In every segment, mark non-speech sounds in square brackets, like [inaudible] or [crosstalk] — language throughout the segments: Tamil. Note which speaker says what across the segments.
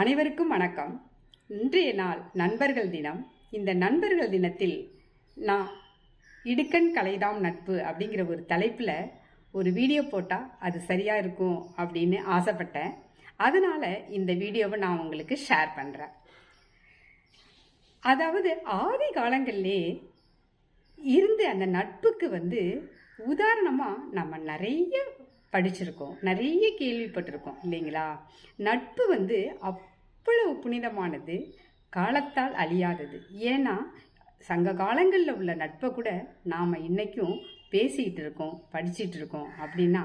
Speaker 1: அனைவருக்கும் வணக்கம். இன்றைய நாள் நண்பர்கள் தினம். இந்த நண்பர்கள் தினத்தில் நான் இடுக்கண் கலைதாம் நட்பு அப்படிங்கிற ஒரு தலைப்பில் ஒரு வீடியோ போட்டால் அது சரியாக இருக்கும் அப்படின்னு ஆசைப்பட்டேன். அதனால் இந்த வீடியோவை நான் உங்களுக்கு ஷேர் பண்ணுறேன் அதாவது ஆதி காலங்களிலே இருந்து அந்த நட்புக்கு வந்து உதாரணமாக நம்ம நிறைய படிச்சிருக்கோம். நிறைய கேள்விப்பட்டிருக்கோம் இல்லைங்களா? நட்பு வந்து அவ்வளவு புனிதமானது காலத்தால் அழியாதது. ஏன்னா சங்க காலங்களில் உள்ள நட்பை கூட நாம் இன்றைக்கும் பேசிக்கிட்டு இருக்கோம் படிச்சிட்டு இருக்கோம் அப்படின்னா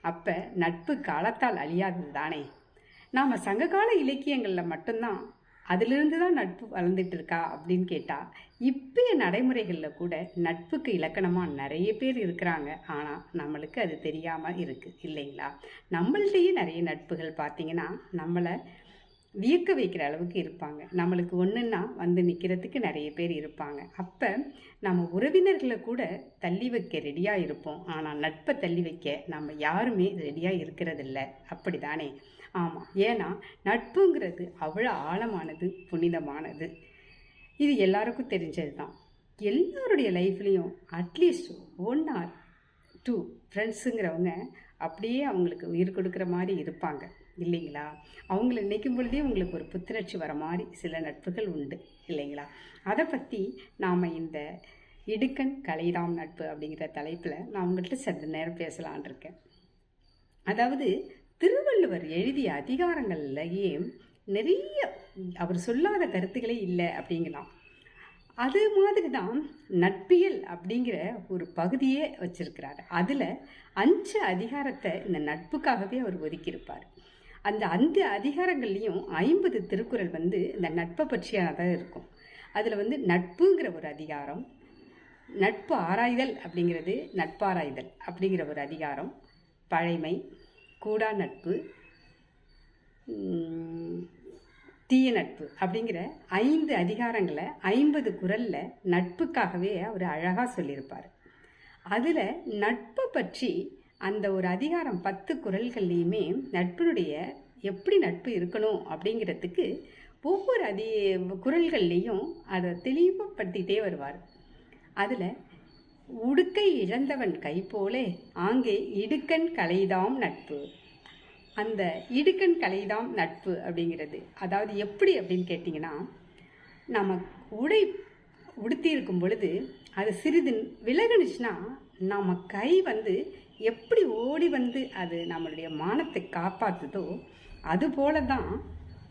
Speaker 1: அப்போ நட்பு காலத்தால் அழியாதது தானே? நாம் சங்ககால இலக்கியங்களில் மட்டும்தான் அதிலிருந்து தான் நட்பு வளர்ந்துட்டு இருக்கா அப்படின்னு கேட்டால் இப்பய நடைமுறைகளில் கூட நட்புக்கு இலக்கணமாக நிறைய பேர் இருக்கிறாங்க. ஆனால் நம்மளுக்கு அது தெரியாமல் இருக்குது இல்லைங்களா? நம்மள்டையே நிறைய நட்புகள் பார்த்தீங்கன்னா நம்மளை வியக்க வைக்கிற அளவுக்கு இருப்பாங்க. நம்மளுக்கு ஒன்றுன்னா வந்து நிற்கிறதுக்கு நிறைய பேர் இருப்பாங்க. அப்போ நம்ம உறவினர்களை கூட தள்ளி வைக்க ரெடியாக இருப்போம். ஆனால் நட்பை தள்ளி வைக்க நம்ம யாருமே ரெடியாக இருக்கிறதில்ல. அப்படி தானே ஆமாம் ஏன்னா நட்புங்கிறது அவ்வளோ ஆழமானது புனிதமானது. இது எல்லாருக்கும் தெரிஞ்சது தான் எல்லாருடைய லைஃப்லேயும் at least one or two ஃப்ரெண்ட்ஸுங்கிறவங்க அப்படியே அவங்களுக்கு உயிர் கொடுக்குற மாதிரி இருப்பாங்க. இல்லைங்களா? அவங்கள நினைக்கும் பொழுதே உங்களுக்கு ஒரு புத்துணர்ச்சி வர மாதிரி சில நட்புகள் உண்டு. இல்லைங்களா? அதை பற்றி நாம் இந்த இடுக்கண் கலைதாம் நட்பு அப்படிங்கிற தலைப்பில் நான் உங்கள்கிட்ட சற்று நேரம் பேசலான் இருக்கேன். அதாவது திருவள்ளுவர் எழுதிய அதிகாரங்கள்லேயே நிறைய அவர் சொல்லாத கருத்துக்களே இல்லை அப்படிங்கலாம். அது மாதிரி தான் நட்பியல் அப்படிங்கிற ஒரு பகுதியே வச்சிருக்கிறார். அதில் அஞ்சு அதிகாரத்தை இந்த நட்புக்காகவே அவர் ஒதுக்கியிருப்பார். அந்த அந்த அதிகாரங்கள்லேயும் ஐம்பது திருக்குறள் வந்து இந்த நட்பை பற்றியானதாக இருக்கும். அதில் வந்து நட்புங்கிற ஒரு அதிகாரம் நட்பு ஆராய்தல் அப்படிங்கிறது நட்பாராய்தல் அப்படிங்கிற ஒரு அதிகாரம் பழைமை கூடா நட்பு தீய நட்பு அப்படிங்கிற ஐந்து அதிகாரங்களை ஐம்பது குரலில் நட்புக்காகவே அவர் அழகாக சொல்லியிருப்பார். அதில் நட்பை பற்றி அந்த ஒரு அதிகாரம் பத்து குரல்கள்லேயுமே நட்பினுடைய எப்படி நட்பு இருக்கணும் அப்படிங்கிறதுக்கு ஒவ்வொரு அதி குரல்கள்லேயும் அதை தெளிவுபடுத்திகிட்டே வருவார். அதில் உடுக்கை இழந்தவன் கை போலே ஆங்கே இடுக்கண் கலைதாம் நட்பு. அந்த இடுக்கண் கலைதாம் நட்பு அப்படிங்கிறது அதாவது எப்படி அப்படின்னு கேட்டிங்கன்னா நம்ம உடை உடுத்தியிருக்கும் பொழுது அது சிறிது விலகுனுச்சுன்னா நம்ம கை வந்து எப்படி ஓடி வந்து அது நம்மளுடைய மானத்தை காப்பாற்றுதோ அதுபோல தான்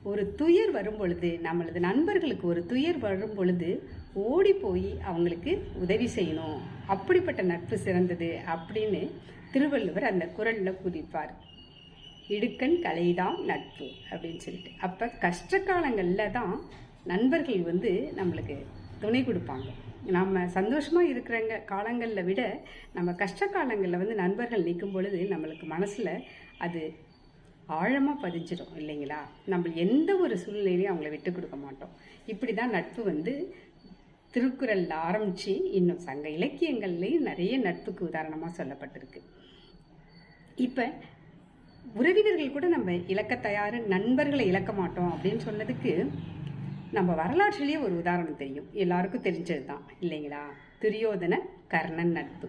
Speaker 1: ஒரு துயர் வரும் பொழுது நம்மளது நண்பர்களுக்கு ஒரு துயர் வரும் பொழுது ஓடி போய் அவங்களுக்கு உதவி செய்யணும். அப்படிப்பட்ட நட்பு சிறந்தது அப்படின்னு திருவள்ளுவர் அந்த குரலில் குறிப்பார். இடுக்கண் கலைதான் நட்பு அப்படின்னு சொல்லிட்டு. அப்போ கஷ்ட காலங்களில் தான் நண்பர்கள் வந்து நம்மளுக்கு துணை கொடுப்பாங்க. நம்ம சந்தோஷமாக இருக்கிறங்க காலங்களில் விட நம்ம கஷ்ட காலங்களில் வந்து நண்பர்கள் நிற்கும் பொழுது நம்மளுக்கு மனசில் அது ஆழமாக பதிஞ்சிடும் இல்லைங்களா? நம்ம எந்த ஒரு சூழ்நிலையிலையும் அவங்கள விட்டு கொடுக்க மாட்டோம். இப்படி தான் நட்பு வந்து திருக்குறளில் ஆரம்பித்து இன்னும் சங்க இலக்கியங்கள்லேயும் நிறைய நட்புக்கு உதாரணமாக சொல்லப்பட்டிருக்கு. இப்போ உறவினர்கள் கூட நம்ம இழக்க தயார் நண்பர்களை இழக்க மாட்டோம் அப்படின்னு சொன்னதுக்கு நம்ம வரலாற்றிலேயே ஒரு உதாரணம் தெரியும். எல்லாருக்கும் தெரிஞ்சது தான் இல்லைங்களா? துரியோதன கர்ணன் நட்பு.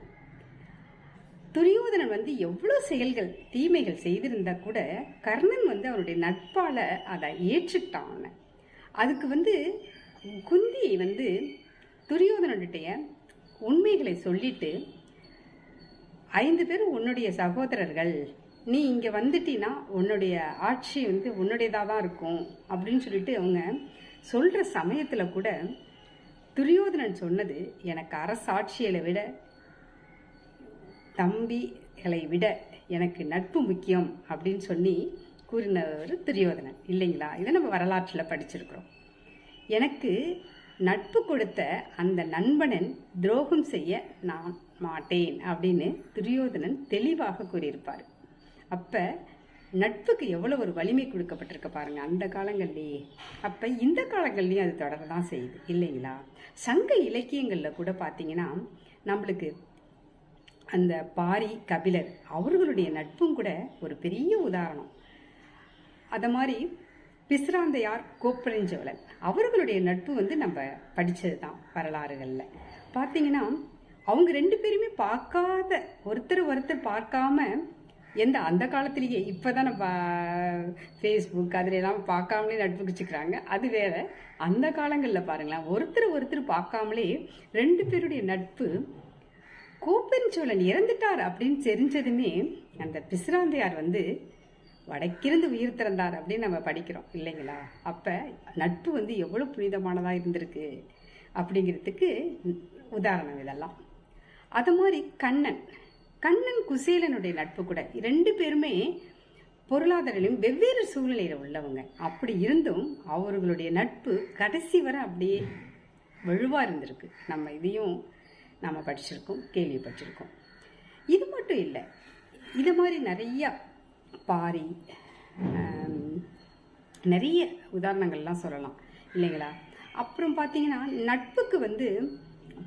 Speaker 1: துரியோதனன் வந்து எவ்வளோ செயல்கள் தீமைகள் செய்திருந்தா கூட கர்ணன் வந்து அவருடைய நட்பால் அதை ஏற்றுக்கிட்டான் அவனை. அதுக்கு வந்து குந்தியை வந்து துரியோதனனுடைய உண்மைகளை சொல்லிட்டு ஐந்து பேர் உன்னுடைய சகோதரர்கள். நீ இங்கே வந்துட்டினா உன்னுடைய ஆட்சி வந்து உன்னுடையதாக தான் இருக்கும். அப்படின்னு சொல்லிட்டு அவங்க சொல்கிற சமயத்தில் கூட துரியோதனன் சொன்னது எனக்கு அரசாட்சிகளை விட தம்பிகளை விட எனக்கு நட்பு முக்கியம் அப்படின்னு சொல்லி கூறினவர் துரியோதனன். இல்லைங்களா? இதை நம்ம வரலாற்றில் படிச்சிருக்கிறோம். எனக்கு நட்பு கொடுத்த அந்த நண்பனன் துரோகம் செய்ய நான் மாட்டேன் அப்படின்னு துரியோதனன் தெளிவாக கூறியிருப்பார். அப்போ நட்புக்கு எவ்வளோ ஒரு வலிமை கொடுக்கப்பட்டிருக்க பாருங்க அந்த காலங்கள்லேயே. அப்போ இந்த காலங்கள்லேயும் அது தொடர தான் செய்யுது இல்லைங்களா? சங்க இலக்கியங்களில் கூட பார்த்தீங்கன்னா நம்மளுக்கு அந்த பாரி கபிலர் அவர்களுடைய நட்பும் கூட ஒரு பெரிய உதாரணம். அதை மாதிரி பிசிராந்தையார் கோப்பரஞ்சோழன் அவர்களுடைய நட்பு வந்து நம்ம படித்தது தான் வரலாறுகளில். பார்த்தீங்கன்னா அவங்க ரெண்டு பேருமே பார்க்காத ஒருத்தர் ஒருத்தர் பார்க்காம எந்த அந்த காலத்திலேயே இப்போ தான் நம்ம ஃபேஸ்புக் அதிலெல்லாம் பார்க்காமலே நட்பு வச்சுக்கிறாங்க. அது வேற. அந்த காலங்களில் பாருங்களேன் ஒருத்தர் ஒருத்தர் பார்க்காமலே ரெண்டு பேருடைய நட்பு கோப்பெருஞ்சோழன் இறந்துட்டார் அப்படின்னு தெரிஞ்சதுமே அந்த பிசிராந்தையார் வந்து வடக்கிருந்து உயிர் திறந்தார் அப்படின்னு நம்ம படிக்கிறோம் இல்லைங்களா? அப்போ நட்பு வந்து எவ்வளோ புனிதமானதாக இருந்திருக்கு அப்படிங்கிறதுக்கு உதாரணம் இதெல்லாம். அது மாதிரி கண்ணன். கண்ணன் குசேலனுடைய நட்பு கூட. ரெண்டு பேருமே பொருளாதாரம் வெவ்வேறு சூழ்நிலையில் உள்ளவங்க. அப்படி இருந்தும் அவர்களுடைய நட்பு கடைசி வரை அப்படியே வலுவாக இருந்திருக்கு. நம்ம இதையும் நம்ம படிச்சிருக்கோம் கேள்விப்பட்டிருக்கோம் இது மட்டும் இல்லை இது மாதிரி நிறையா பாரி நிறைய உதாரணங்கள்லாம் சொல்லலாம் இல்லைங்களா? அப்புறம் பார்த்தீங்கன்னா நட்புக்கு வந்து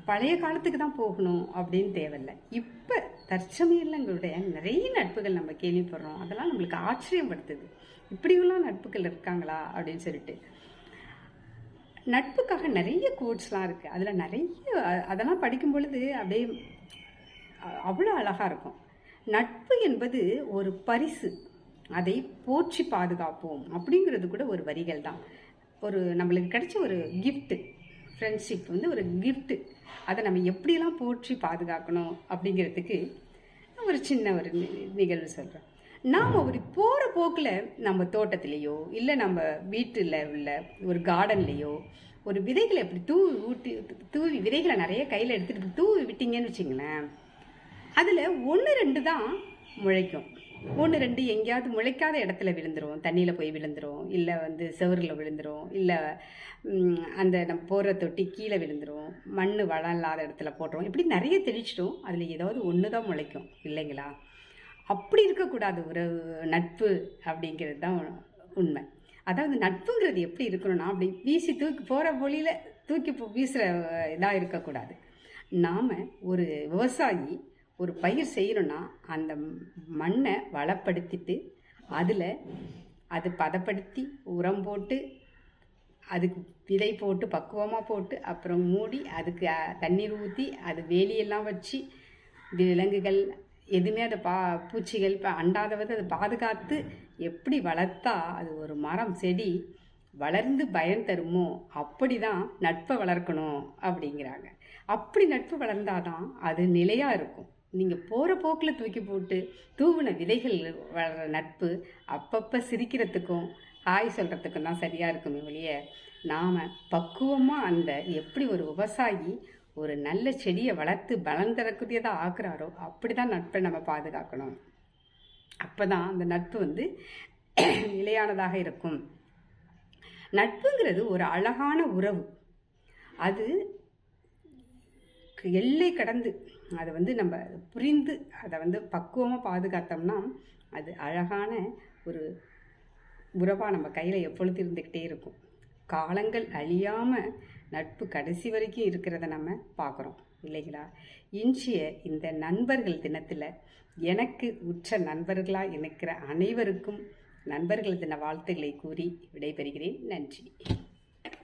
Speaker 1: பழைய காலத்துக்கு தான் போகணும் அப்படின்னு தேவையில்லை. இப்போ தற்சமயங்களுடைய நிறைய நட்புகள் நம்ம கேள்விப்படுறோம். அதெல்லாம் நம்மளுக்கு ஆச்சரியப்படுத்துது. இப்படியெல்லாம் நட்புகள் இருக்காங்களா அப்படின்னு சொல்லிட்டு. நட்புக்காக நிறைய கோட்ஸ்லாம் இருக்குது அதில் நிறைய அதெல்லாம் படிக்கும் பொழுது அப்படியே அவ்வளோ அழகாக இருக்கும். நட்பு என்பது ஒரு பரிசு. அதை போற்றி பாதுகாப்போம் அப்படிங்கிறது கூட ஒரு வரிகள் தான். ஒரு நம்மளுக்கு கிடைச்ச ஒரு கிஃப்ட்டு ஃப்ரெண்ட்ஷிப் வந்து ஒரு கிஃப்ட்டு அதை நம்ம எப்படியெல்லாம் போற்றி பாதுகாக்கணும் அப்படிங்கிறதுக்கு ஒரு சின்ன ஒரு நிகழ்வு சொல்கிறேன் நாம் ஒரு போகிற போக்கில் நம்ம தோட்டத்திலேயோ இல்லை நம்ம வீட்டில் உள்ள ஒரு கார்டன்லேயோ ஒரு விதைகளை இப்படி தூவி ஊட்டி தூவி விதைகளை நிறைய கையில் எடுத்துகிட்டு தூவி விட்டீங்கன்னு வச்சிங்களேன் அதில் ஒன்று ரெண்டு தான் முளைக்கும். ஒன்று ரெண்டு எங்கேயாவது முளைக்காத இடத்துல விழுந்துரும். தண்ணியில் போய் விழுந்துரும். இல்லை வந்து செவரில் விழுந்துரும். இல்லை அந்த நம்ம போகிற தொட்டி கீழே விழுந்துரும். மண் வளம் இல்லாத இடத்துல போட்டுரும். இப்படி நிறைய தெளிச்சிடும். அதில் ஏதாவது ஒன்று தான் முளைக்கும். இல்லைங்களா? அப்படி இருக்கக்கூடாது ஒரு நட்பு அப்படிங்கிறது தான் உண்மை. அதாவது நட்புங்கிறது எப்படி இருக்கணும்னா அப்படி வீசி தூக்கி போகிற வழியில் தூக்கி வீசுகிற இதாக இருக்கக்கூடாது. நாம் ஒரு விவசாயி ஒரு பயிர் செய்கிறோன்னா அந்த மண்ணை வளப்படுத்திட்டு அதில் அது பதப்படுத்தி உரம் போட்டு அதுக்கு விதை போட்டு பக்குவமாக போட்டு அப்புறம் மூடி அதுக்கு தண்ணீர் ஊற்றி அது வேலியெல்லாம் வச்சு விலங்குகள் எதுவுமே அதை பா பூச்சிகள் இப்போ அண்டாதவது அதை பாதுகாத்து எப்படி வளர்த்தா அது ஒரு மரம் செடி வளர்ந்து பயன் தருமோ அப்படி தான் நட்பை வளர்க்கணும் அப்படிங்கிறாங்க. அப்படி நட்பு வளர்ந்தாதான் அது நிலையாக இருக்கும். நீங்கள் போகிற போக்கில் தூக்கி போட்டு தூவின விதைகள் வளர்கிற நட்பு அப்பப்போ சிரிக்கிறதுக்கும் ஹாய் சொல்கிறதுக்கும் தான் சரியாக இருக்குமே வெளியே நாம் பக்குவமாக அந்த எப்படி ஒரு விவசாயி ஒரு நல்ல செடியை வளர்த்து பலன் தரக்கூடியதாக ஆக்குறாரோ அப்படி தான் நட்பை நம்ம பாதுகாக்கணும். அப்போ தான் அந்த நட்பு வந்து [clears throat] நிலையானதாக இருக்கும். நட்புங்கிறது ஒரு அழகான உறவு. அது எல்லை கடந்து அதை வந்து நம்ம புரிந்து அதை வந்து பக்குவமாக பாதுகாத்தோம்னா அது அழகான ஒரு உறவாக நம்ம கையில் எப்பொழுது இருந்துக்கிட்டே இருக்கும். காலங்கள் அழியாமல் நட்பு கடைசி வரைக்கும் இருக்கிறத நம்ம பார்க்குறோம் இல்லைங்களா? இன்றைய இந்த நண்பர்கள் தினத்தில் எனக்கு உற்ற நண்பர்களாக இருக்கிற அனைவருக்கும் நண்பர்கள் தின வாழ்த்துக்களை கூறி விடைபெறுகிறேன். நன்றி.